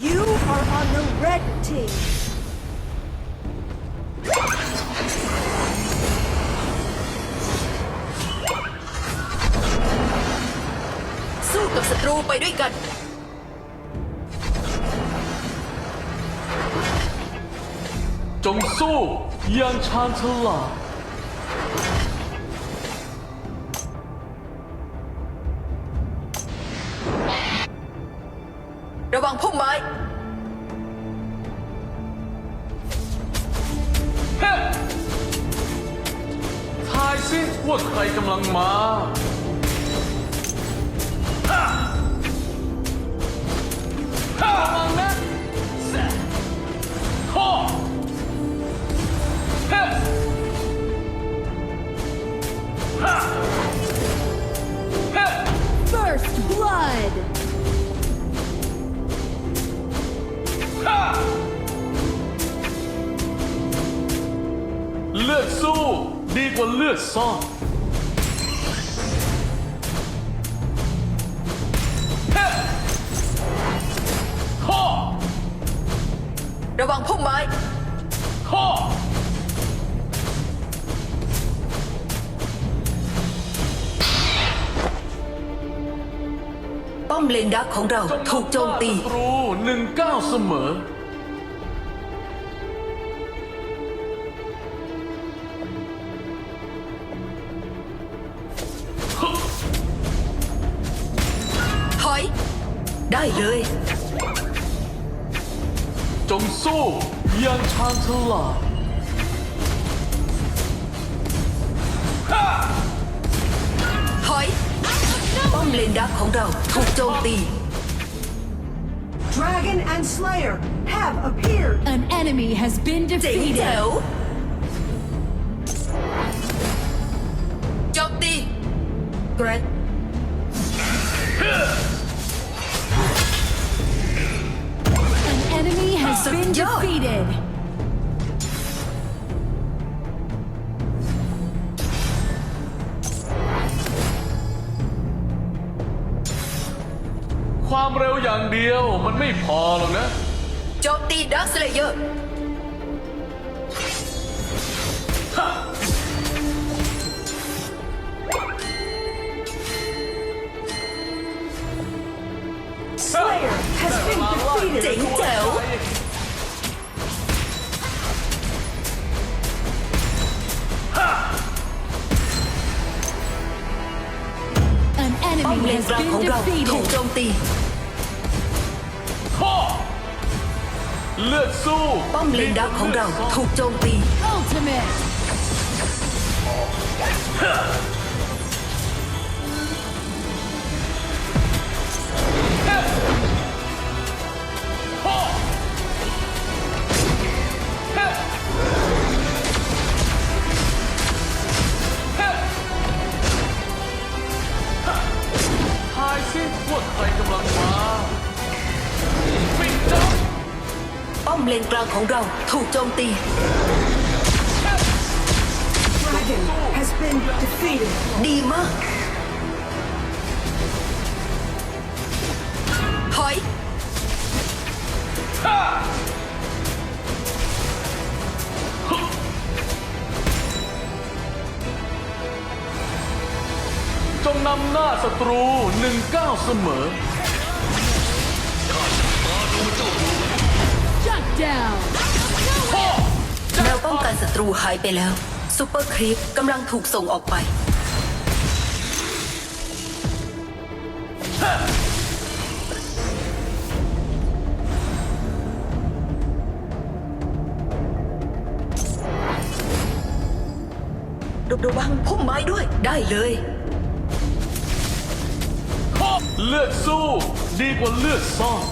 You are on the red team. สู้กับศัตรูไปด้วยกัน จงสู้อย่างชาญฉลาดางพุ่มไม้ทายสิว่าใครกำลังมา ซ่อนเฮ้ข้อระวังพุ่มไม้ข้อป้อมเลนดักของเราถูกโจมตี ศัตรูหนึ่งเก้าเสมอ ได้เลย จงสู้อย่างชาญฉลาดฮ่าถอย ป้อมเลนดักของเราถูกโจมตี Dragon and Slayer have appeared. An enemy has been เจ๋ง defeated. แจ๋วโจมตี เกรด has been Yeah. defeated. ความเร็วอย่างเดียวมันไม่พอหรอกนะ โจมตีดักสเลเยอร์ เลือดสู้ ป้อมเลนดักของเราถูกโจมตี Ultimate. ข้อเฮ้เฮ้ทายสิว่าใครกำลังมา ป้อมเลนกลางของเราถูกโจมตี Dragon has been defeated. ดีมาก ถอย จงนำหน้าศัตรูหนึ่งเก้าเสมอ down. แนวป้องกันศัตรูหายไปแล้วซูเปอร์ครีปกำลังถูกส่งออกไป ระวังพุ่มไม้ด้วยได้เลย เลือดสู้ ดีกว่าเลือดซ่อน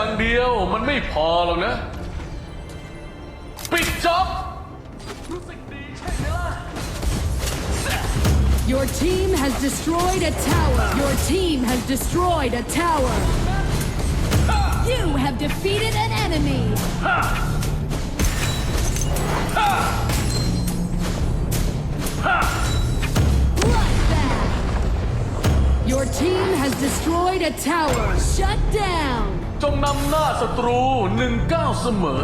อย่างเดียวมันไม่พอหรอกนะ ปิดจ็อบรู้สึกดีใช่ไหมล่ะ Your team has destroyed a tower. Your team has destroyed a tower. You have defeated an enemy. Bloodbath. Your team has destroyed a tower. Shut down. จงนำหน้าศัตรูหนึ่งเก้าเสมอ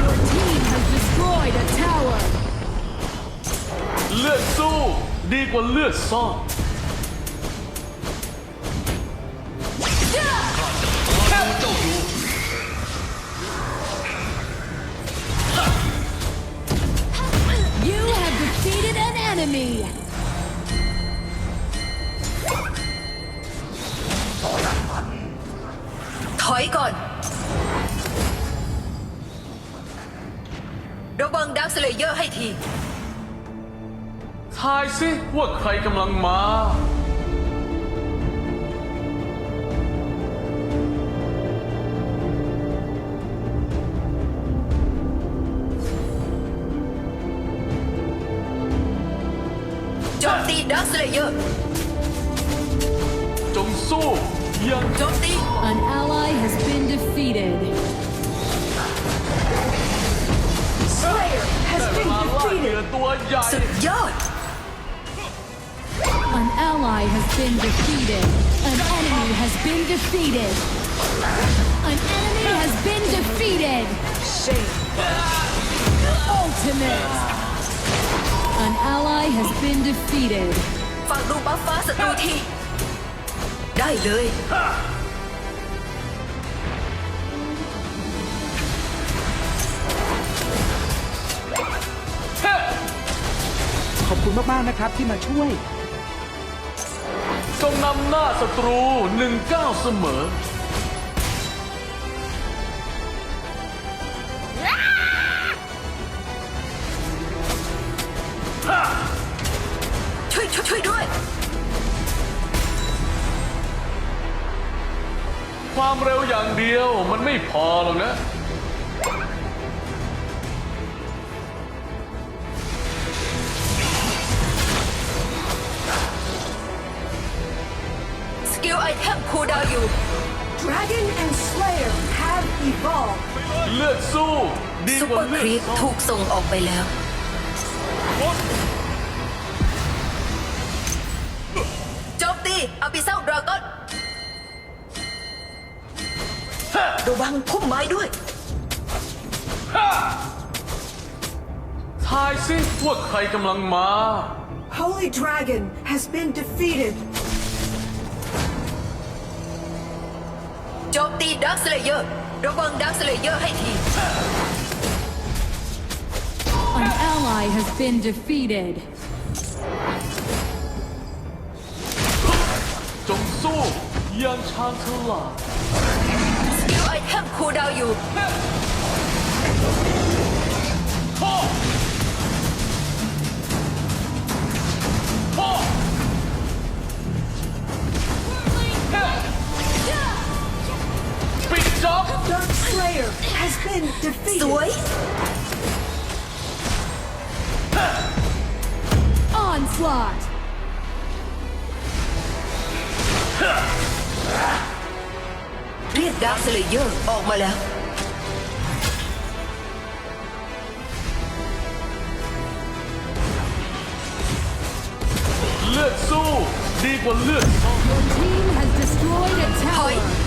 Your team has destroyed a tower. เลือดสู้ดีกว่าเลือดซ่อน ลียถอยก่อน ระวังดักสเลเยอร์ให้ที ทายสิว่าใครกำลังมา โจมตีดักสเลเยอร์ จงสู้อยัง โจมตี An ally has been defeated. Slayer has ได้เว been ลาล่าเหยื่อ defeated. ตัวใหญ่ สุดยอด An ally has been defeated. An enemy has been defeated. An enemy has been defeated. Shame. Ultimate. An ally has been defeated. ฝั่งดูบัฟฟ้าศัตรูที ได้เลย ขอบคุณมาก ๆ นะครับที่มาช่วยจงนำหน้าศัตรูหนึ่งก้าวเสมอ อย่างเดียวมันไม่พอหรอกนะ สกิลไอเทมคูลดาวน์อยู่ Dragon and Slayer have evolved. เลือดสู้ ดีซุปกเปอว่าร์คเลือรีดปซ่อนถูกส่งออกไปแล้ว ระวังพุ่มไม้ด้วย ทายสิว่าใครกำลังมา Holy Dragon has been defeated. โจมตีดักสเลเยอร์ระวังดักสเลเยอร์ให้ที An ally has been defeated. จงสู้อยังชาญฉลาด I cooldown you. Slayer has been defeated. Onslaught. เรียกดักสเลเยอร์ออกมาแล้ว เลือดสู้ดีกว่าเลือดซ่อน Your team has destroyed a ถอย tower.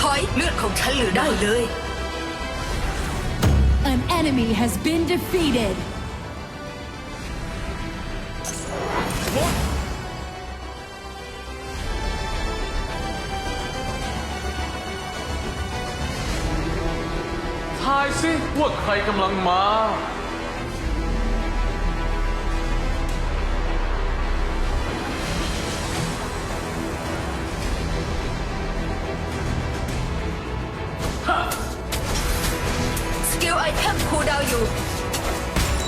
ถอยเลือดของฉันเหลือได้เลย An enemy has been defeated. ทายสิว่าใครกำลังมา สกิลไอเทมคูดาวอยู่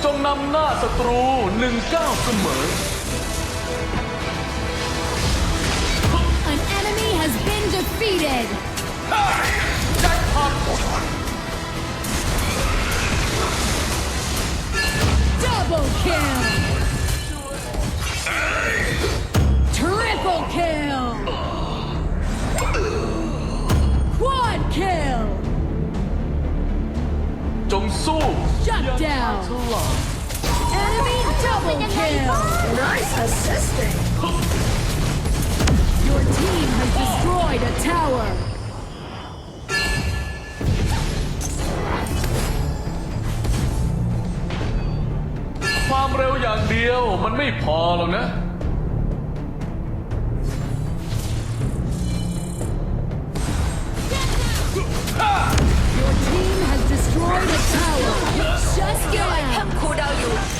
จงนำหน้าศัตรูหนึ่งก้าเสมอ An enemy has been defeated. แจ็คพอต Double kill. Triple kill. Quad kill. จงสู้ Shut อย่า down. ฉลาด Enemy double kill. Nice assisting. Your team has destroyed a tower. ดียวมันไม่พอหรอกนะ Your team has destroyed a tower. Shut ไอเทม down. คูลดาวน์อยู่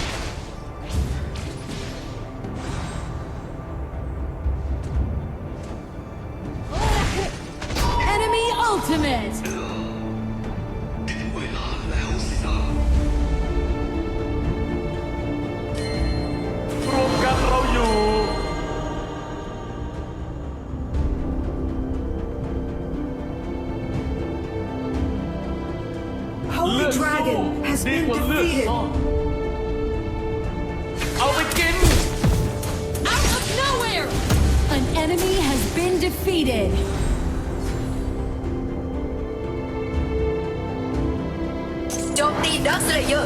has been defeated. I'll begin. Out of nowhere! An enemy has been defeated. Don't need us, you.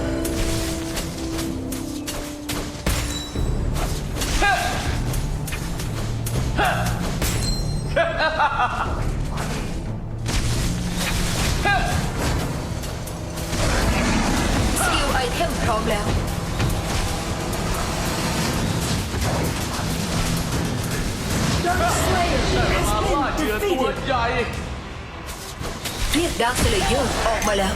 Ha ha ha! กิลไอเทมพร้อมแล้ว Dark Slayer มาล่า has เหยื่อ been ตัว defeated. ใหญ่ เรียกดักสเลเยอร์ออกมาแล้ว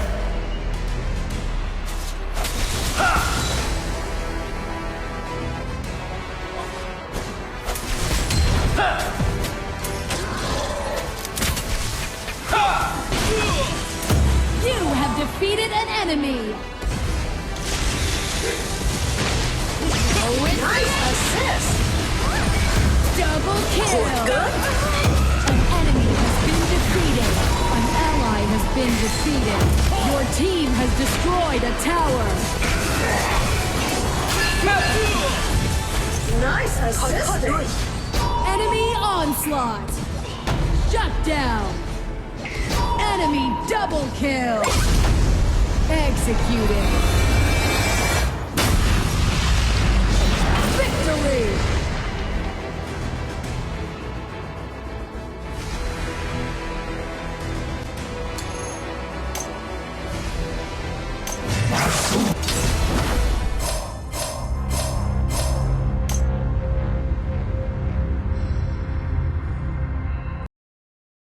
You have defeated an enemy. good? An enemy has been defeated. An ally has been defeated. Your team has destroyed a tower. Nice assistance. Enemy onslaught. Shut down. Enemy double kill. Executed.